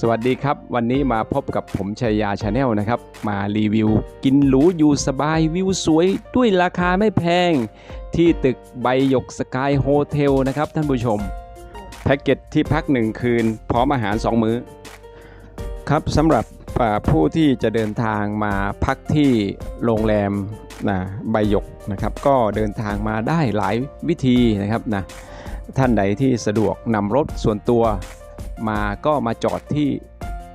สวัสดีครับ วันนี้มาพบกับผมชัยยาชาแนลนะครับ มารีวิว กินหรูอยู่สบายวิวสวยด้วยราคาไม่แพง ที่ตึกใบหยกสกายโฮเทลนะครับท่านผู้ชม แพ็กเกจที่พักหนึ่งคืน พร้อมอาหาร 2 มื้อ ครับสำหรับผู้ที่จะเดินทางมาพักที่โรงแรมนะใบหยกนะครับ ก็เดินทางมาได้หลายวิธีนะครับนะท่านใดที่สะดวกนำรถส่วนตัว มาก็มาจอดที่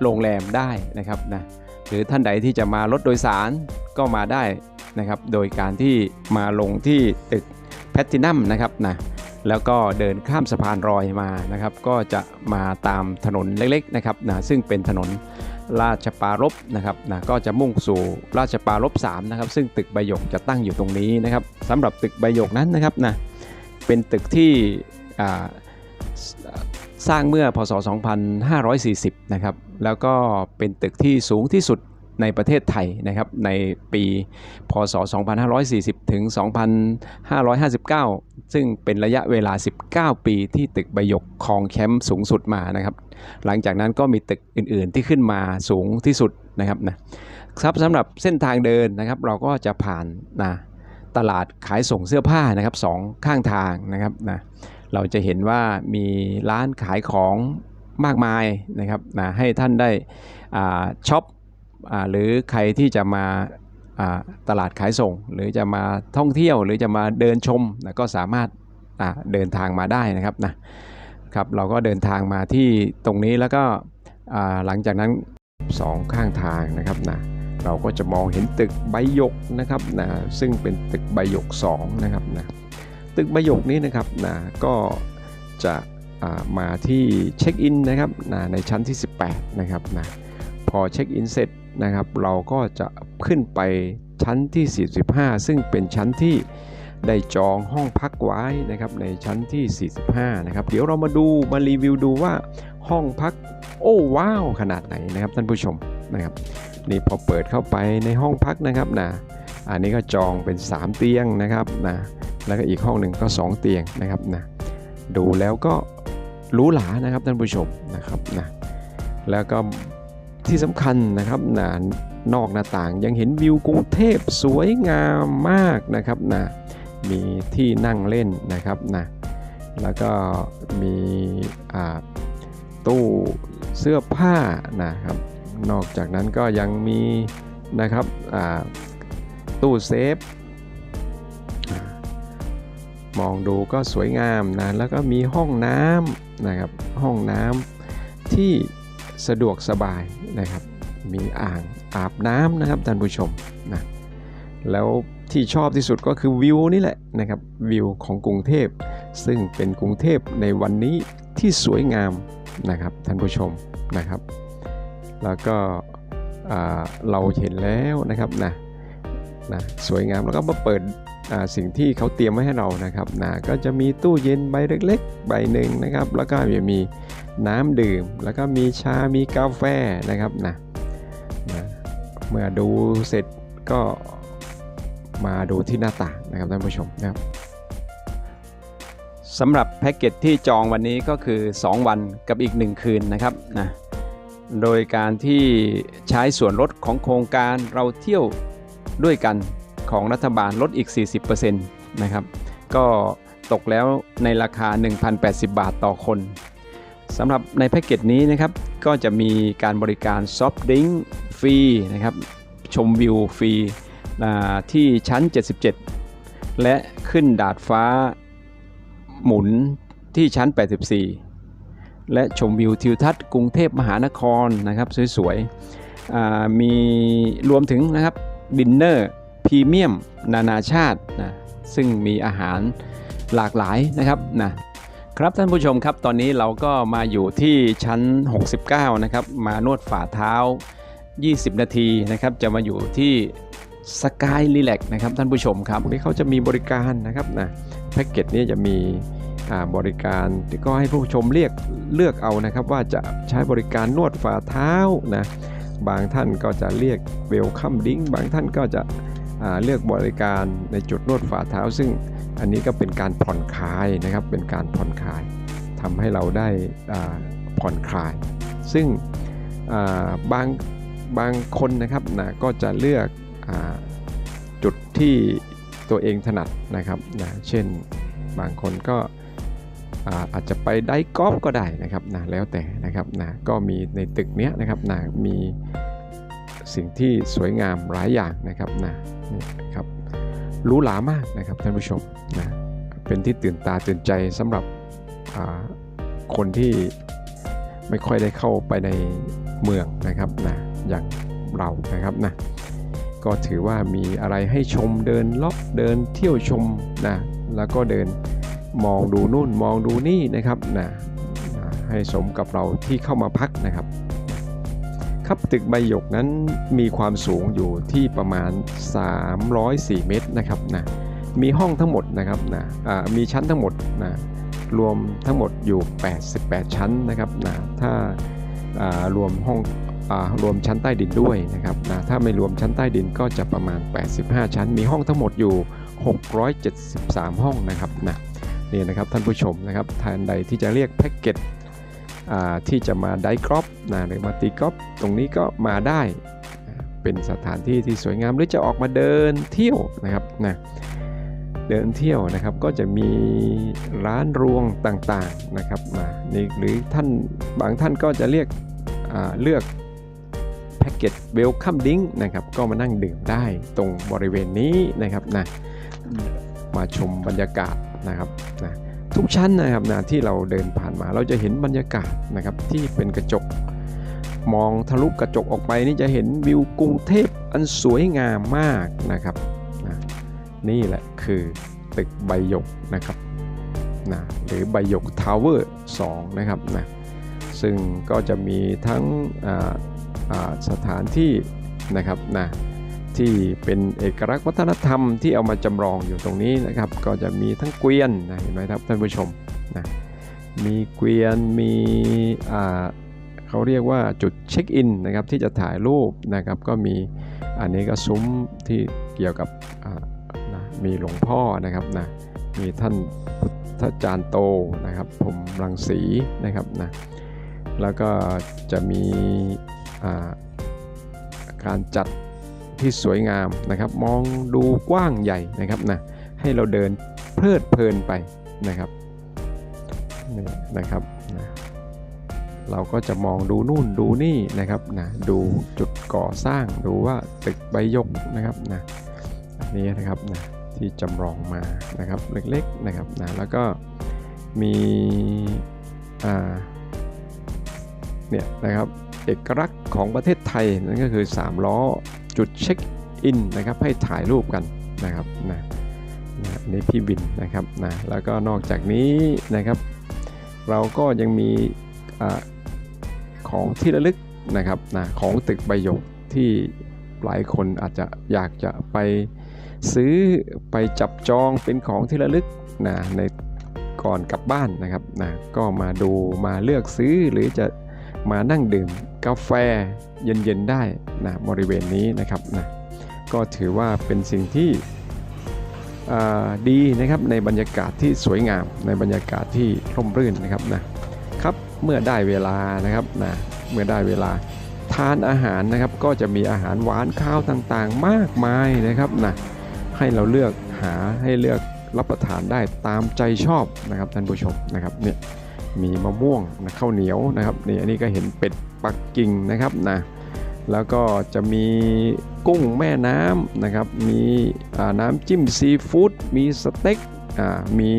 โรงแรมได้นะครับนะหรือท่านใดที่จะมารถโดยสารก็มาได้นะครับโดยการที่มาลงที่ตึกแพทตินัมนะครับนะแล้วก็เดินข้ามสะพานรอยมานะครับ ก็จะมาตามถนนเล็กๆนะครับนะซึ่งเป็นถนนราชปารบนะครับนะก็จะมุ่งสู่ราชปารบ3นะครับซึ่งตึกใบหยกจะตั้งอยู่ตรงนี้นะครับสำหรับตึกใบหยกนั้นนะครับนะเป็นตึกที่ สร้างเมื่อพศ 2540 นะครับ แล้วก็เป็นตึกที่สูงที่สุดในประเทศไทยนะครับในปีพศ 2540 ถึง 2559 ซึ่งเป็นระยะเวลา 19 ปีที่ตึกใบหยกครองแชมป์สูงสุดมานะครับ หลังจากนั้นก็มีตึกอื่นๆที่ขึ้นมาสูงที่สุดนะครับนะครับสำหรับเส้นทางเดินนะครับเราก็จะผ่านนะตลาดขายส่งเสื้อผ้านะครับสองข้างทางนะครับนะ เราจะเห็นว่ามีร้านขายของมากมายนะครับนะให้ท่านได้ช็อปอหรือใครที่จะมาตลาดขายส่ง หรือจะมาท่องเที่ยวหรือจะมาเดินชมนะก็สามารถเดินทางมาได้นะครับนะครับเราก็เดินทางมาที่ตรงนี้แล้วก็หลังจากนั้นสองข้างทางนะครับนะเราก็จะมองเห็นตึกใบยกนะครับนะซึ่งเป็นตึกใบยก2นะครับนะ ตึกใบหยกนี้นะครับนะก็จะมาที่เช็คอินนะครับนะในชั้นที่ 18 นะครับนะพอเช็คอินเสร็จนะครับ เราก็จะขึ้นไปชั้นที่ 45 ซึ่งเป็นชั้นที่ได้จองห้องพักไว้นะครับในชั้นที่ 45 นะครับ เดี๋ยวเรามาดูมารีวิวดูว่าห้องพักโอ้ว้าวขนาดไหนนะครับท่านผู้ชมนะครับนี่พอเปิดเข้าไปในห้องพักนะครับนะอันนี้ก็จองเป็น 3 เตียงนะครับนะ แล้วก็อีกห้องหนึ่งก็ 2 เตียงนะครับนะดูแล้วก็หรูหรานะครับท่านผู้ชมนะครับนะแล้วก็ที่สำคัญนะครับนะนอกหน้าต่างยังเห็นวิวกรุงเทพสวยงามมากนะครับนะมีที่นั่งเล่นนะครับนะแล้วก็มีอ่าตู้เสื้อผ้านะครับ นอกจากนั้นก็ยังมีนะครับอ่าตู้เซฟ มองดูก็สวยงามนะแล้วก็มีห้องน้ำนะครับห้องน้ำที่สะดวกสบายนะครับ มีอ่างอาบน้ำนะครับท่านผู้ชมนะแล้วที่ชอบที่สุดก็คือวิวนี่แหละนะครับวิวของกรุงเทพ ซึ่งเป็นกรุงเทพในวันนี้ที่สวยงามนะครับท่านผู้ชมนะครับ แล้วก็เราเห็นแล้วนะครับนะ นะสวยงามแล้วก็มาเปิดสิ่งที่เขาเตรียมไว้ให้เรานะครับนะก็จะมีตู้เย็นใบเล็กๆ ใบหนึ่งนะครับ แล้วก็จะมีน้ำดื่ม แล้วก็มีชา มีกาแฟนะครับนะนะเมื่อดูเสร็จก็มาดูที่หน้าต่างนะครับท่านผู้ชมนะครับสำหรับแพ็กเกจที่จองวันนี้ก็คือ 2 วันกับอีก 1 คืนนะครับนะโดยการที่ใช้ส่วนลดของโครงการเราเที่ยว ด้วยกันของรัฐบาลลดอีก 40%นะครับ ก็ตกแล้วในราคา 1,080 บาทต่อคนสำหรับในแพ็กเกจนี้นะครับ ก็จะมีการบริการซอฟต์ดริงฟรีนะครับ ชมวิวฟรีที่ชั้น 77 และขึ้นดาดฟ้าหมุนที่ชั้น 84 และชมวิวทิวทัศน์กรุงเทพมหานครนะครับ สวยๆมีรวมถึงนะครับ ดินเนอร์พรีเมียมนานาชาตินะซึ่งมีอาหารหลากหลายนะครับนะครับท่านผู้ชมครับตอนนี้เราก็มาอยู่ที่ชั้น 69 นะครับ มานวดฝ่าเท้า 20 นาทีนะครับ จะมาอยู่ที่สกายรีแลกนะครับท่านผู้ชมครับที่เขาจะมีบริการนะครับนะแพ็กเกจนี้จะมีบริการที่ก็ให้ผู้ชมเรียกเลือกเอานะครับ ว่าจะใช้บริการนวดฝ่าเท้านะ บางท่านก็จะเรียกเวลคัมดิ้งบางท่านก็จะเลือกบริการในจุดนวดฝ่าเท้า ซึ่งอันนี้ก็เป็นการผ่อนคลายนะครับเป็นการผ่อนคลายทำให้เราได้ผ่อนคลาย ซึ่งบางบางคนนะครับนะก็จะเลือกอจุดที่ตัวเองถนัดนะครับนะเช่นบางคนก็ อาจจะไปได้กอล์ฟก็ได้นะครับนะแล้วแต่นะครับนะก็มีในตึกเนี้ยนะครับนะมีสิ่งที่สวยงามหลายอย่างนะครับนะนี่ครับรู้หรามากนะครับท่านผู้ชมนะเป็นที่ตื่นตาตื่นใจสำหรับคนที่ไม่ค่อยได้เข้าไปในเมืองนะครับนะอย่างเรานะครับนะก็ถือว่ามีอะไรให้ชมเดินเลาะเดินเที่ยวชมนะแล้วก็เดิน มองดูนู่นมองดูนี่นะครับนะนะให้สมกับเราที่เข้ามาพักนะครับ ครับตึกใบหยกนั้นมีความสูงอยู่ที่ประมาณ 304 เมตรนะครับนะมีห้องทั้งหมดนะครับนะอ่ามีชั้นทั้งหมดนะรวมทั้งหมดอยู่ 88 ชั้นนะครับนะถ้าอ่ารวมห้องอารวมชั้นใต้ดินด้วยนะครับนะถ้าไม่รวมชั้นใต้ดินก็จะประมาณ 85 ชั้น มีห้องทั้งหมดอยู่ 673 ห้องนะครับนะ นี่นะครับท่านผู้ชมนะครับท่านใดที่จะเรียกแพ็กเกจที่จะมาได้กรอบนะหรือมาตีกรอล์ฟตรงนี้ก็มาได้เป็นสถานที่ที่สวยงามหรือจะออกมาเดินเที่ยวนะครับนะเดินเที่ยวนะครับก็จะมีร้านรวงต่างๆนะครับมานี่หรือท่านบางท่านก็จะเรียกเลือกแพ็กเกจเวลคัมดิ้งนะครับก็มานั่งดื่มได้ตรงบริเวณนี้นะครับนะมาชมบรรยากาศ นะครับนะทุกชั้นนะครับนะที่เราเดินผ่านมาเราจะเห็นบรรยากาศนะครับที่เป็นกระจก มองทะลุกระจกออกไปนี่จะเห็นวิวกรุงเทพอันสวยงามมากนะครับนะนี่แหละคือตึกใบหยกนะครับนะหรือใบหยกทาวเวอร์2นะครับนะซึ่งก็จะมีทั้งสถานที่นะครับนะ ที่เป็นเอกลักษณ์วัฒนธรรมที่เอามาจำลองอยู่ตรงนี้นะครับ ก็จะมีทั้งเกวียนนะเห็นไหมครับท่านผู้ชมนะมีเกวียนมีอ่าเขาเรียกว่าจุดเช็คอินนะครับที่จะถ่ายรูปนะครับก็มีอันนี้ก็ซุ้มที่เกี่ยวกับอ่านะมีหลวงพ่อนะครับนะมีท่านพุทธจารย์โตนะครับผมรังสีนะครับนะแล้วก็จะมีอ่าการจัด ที่สวยงามนะครับ มองดูกว้างใหญ่นะครับนะให้เราเดินเพลิดเพลินไปนะครับนี่นะครับนะเราก็จะมองดูนู่นดูนี่นะครับนะดูจุดก่อสร้างดูว่าตึกใบยกนะครับนะอันนี้นะครับนะที่จำลองมานะครับเล็กๆนะครับนะแล้วก็มีอ่าเนี่ยนะครับเอกลักษณ์ของประเทศไทยนั่นก็คือ 3 ล้อ จุดเช็คอินนะครับให้ถ่ายรูปกันนะครับนะนะนี่พี่วินนะครับนะแล้วก็นอกจากนี้นะครับ เราก็ยังมีอของที่ระลึกนะครับนะของตึกใบหยกที่หลายคนอาจจะอยากจะไปซื้อไปจับจองเป็นของที่ระลึกนะในก่อนกลับบ้านนะครับนะก็มาดูมาเลือกซื้อหรือจะ มานั่งดื่มกาแฟเย็นๆได้นะบริเวณนี้นะครับนะก็ถือว่าเป็นสิ่งที่ดีนะครับในบรรยากาศที่สวยงามในบรรยากาศที่ร่มรื่นนะครับนะครับเมื่อได้เวลานะครับนะเมื่อได้เวลาทานอาหารนะครับก็จะมีอาหารหวานข้าวต่างๆ มากมายนะครับนะให้เราเลือกหาให้เลือกรับประทานได้ตามใจชอบนะครับท่านผู้ชมนะครับเนี่ย มีมะม่วงนะข้าวเหนียวนะครับนี่อันนี้ก็เห็นเป็ดปักกิ่งนะครับนะแล้วก็จะมีกุ้งแม่น้ำนะครับ มีน้ำจิ้มซีฟู้ดมีสเต็กอ่ามี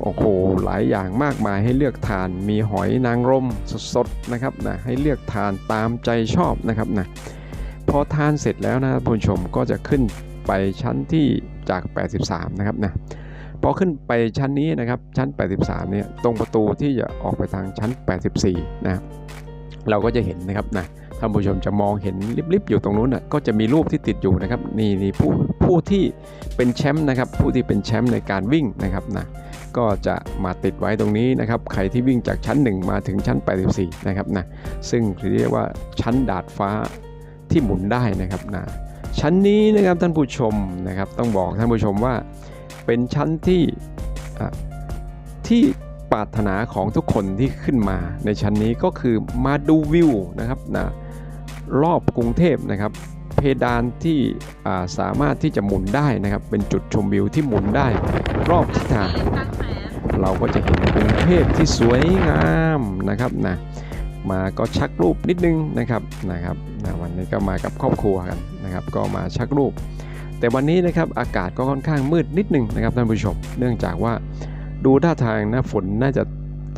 โอ้โหหลายอย่างมากมายให้เลือกทาน มีหอยนางรมสดๆนะครับนะให้เลือกทานตามใจชอบนะครับนะพอทานเสร็จแล้วนะท่านผู้ชมก็จะขึ้นไปชั้นที่จาก 83 นะครับนะ พอขึ้นไปชั้นนี้นะครับชั้น 83เนี่ยตรงประตูที่จะออกไปทางชั้น 84นะเราก็จะเห็นนะครับนะท่านผู้ชมจะมองเห็นลิบๆอยู่ตรงนู้นนะก็จะมีรูปที่ติดอยู่นะครับนี่นี่ผู้ผู้ที่เป็นแชมป์นะครับผู้ที่เป็นแชมป์ในการวิ่งนะครับนะก็จะมาติดไว้ตรงนี้นะครับใครที่วิ่งจากชั้น 1 มาถึงชั้น 84นะครับนะซึ่งเรียกว่าชั้นดาดฟ้าที่หมุนได้นะครับนะชั้นนี้นะครับท่านผู้ชมนะครับต้องบอกท่านผู้ชมว่า เป็นชั้นที่ที่ปรารถนาของทุกคนที่ขึ้นมาในชั้นนี้ก็คือมาดูวิวนะครับนะรอบกรุงเทพนะครับ เพดานที่อ่าสามารถที่จะหมุนได้นะครับ เป็นจุดชมวิวที่หมุนได้ รอบทิศทางเราก็จะเห็นกรุงเทพที่สวยงามนะครับนะมาก็ชักรูปนิดนึงนะครับนะครับนะวันนี้ก็มากับครอบครัวกันนะครับ ก็มาชักรูป แต่วันนี้นะครับอากาศก็ค่อนข้างมืดนิดหนึ่งนะครับท่านผู้ชม เนื่องจากว่าดูท่าทางนะฝนน่าจะ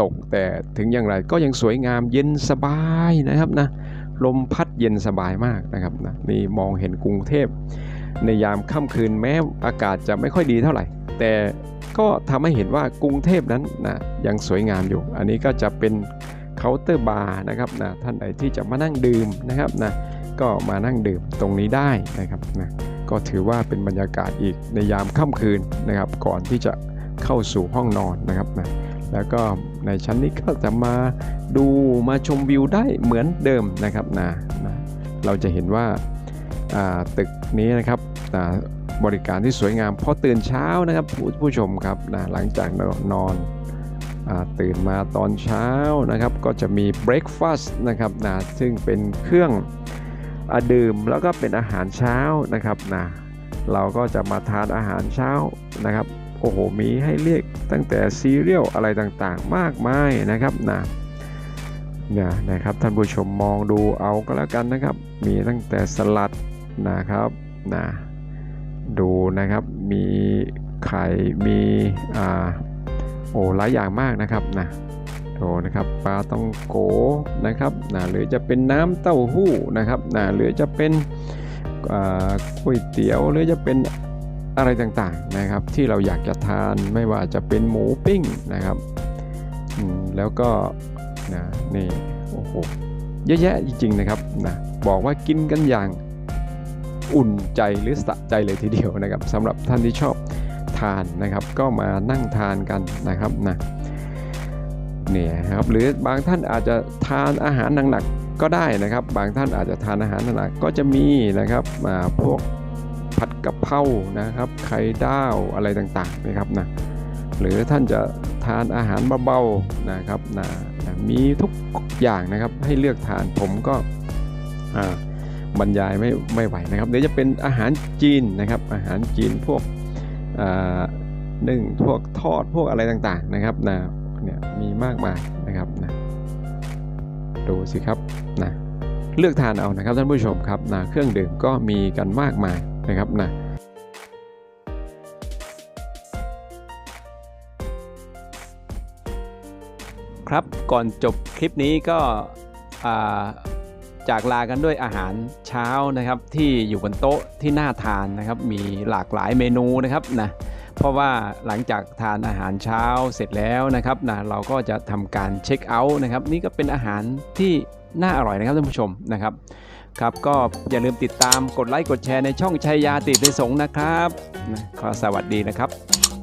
ตกแต่ถึงอย่างไรก็ยังสวยงามเย็นสบายนะครับนะลมพัดเย็นสบายมากนะครับนะนี่มองเห็นกรุงเทพ ในยามค่ำคืนแม้อากาศจะไม่ค่อยดีเท่าไหร่ แต่ก็ทำให้เห็นว่ากรุงเทพนั้นนะยังสวยงามอยู่ อันนี้ก็จะเป็นเคาน์เตอร์บาร์นะครับนะท่านใดที่จะมานั่งดื่มนะครับนะก็มานั่งดื่มตรงนี้ได้นะครับนะ ก็ถือว่าเป็นบรรยากาศอีกในยามค่ำคืนนะครับ ก่อนที่จะเข้าสู่ห้องนอนนะครับนะแล้วก็ในชั้นนี้ก็จะมาดูมาชมวิวได้เหมือนเดิมนะครับนะนะเราจะเห็นว่าาตึกนี้นะครับบริการที่สวยงามพอตื่นเช้านะครับผู้ผู้ชมครับนะหลังจากนอนอตื่นมาตอนเช้านะครับ ก็จะมีเบร a ฟาสต์นะครับนะซึ่งเป็นเครื่อง ดื่มแล้วก็เป็นอาหารเช้านะครับนะเราก็จะมาทานอาหารเช้านะครับโอ้โหมีให้เรียกตั้งแต่ซีเรียลอะไรต่างๆ มากมายนะครับนะเนี่ยนะครับท่านผู้ชมมองดูเอาก็แล้วกันนะครับ มีตั้งแต่สลัดนะครับนะดูนะครับมีไข่มีอ่าโอ้หลายอย่างมากนะครับนะ นะครับปลาต้องโกนะครับนะหรือจะเป็นน้ำเต้าหู้นะครับนะหรือจะเป็นอ่าก๋วยเตี๋ยวหรือจะเป็นอะไรต่างๆนะครับ ที่เราอยากจะทานไม่ว่าจะเป็นหมูปิ้งนะครับแล้วก็นะนี่โอ้โหเยอะแยะจริงๆนะครับนะบอกว่ากินกันอย่างอุ่นใจหรือสะใจเลยทีเดียวนะครับสำหรับท่านที่ชอบทานนะครับ ก็มานั่งทานกันนะครับนะ เนี่ยครับหรือบางท่านอาจจะทานอาหารหนักๆก็ได้นะครับ บางท่านอาจจะทานอาหารหนักก็จะมีนะครับมาพวกผัดกะเพรานะครับไข่ดาวอะไรต่างๆนะครับนะหรือท่านจะทานอาหารเบาๆนะครับนะมีทุกอย่างนะครับให้เลือกทานผมก็บรรยายไม่ไม่ไหวนะครับเดี๋ยวจะเป็นอาหารจีนนะครับ อาหารจีนพวกนึ่งพวกทอดพวกอะไรต่างๆนะครับนะ เนี่ยมีมากมายนะครับนะดูสิครับนะเลือกทานเอานะครับท่านผู้ชมครับนะเครื่องดื่มก็มีกันมากมายนะครับนะครับก่อนจบคลิปนี้ก็จากลากันด้วยอาหารเช้านะครับที่อยู่บนโต๊ะที่น่าทานนะครับ มีหลากหลายเมนูนะครับนะ เพราะว่าหลังจากทานอาหารเช้าเสร็จแล้วนะครับนะเราก็จะทำการเช็คเอาท์นะครับนี่ก็เป็นอาหารที่น่าอร่อยนะครับท่านผู้ชมนะครับครับก็อย่าลืมติดตามกดไลค์กดแชร์ในช่องชัยยาติดในสงนะครับนะขอสวัสดีนะครับ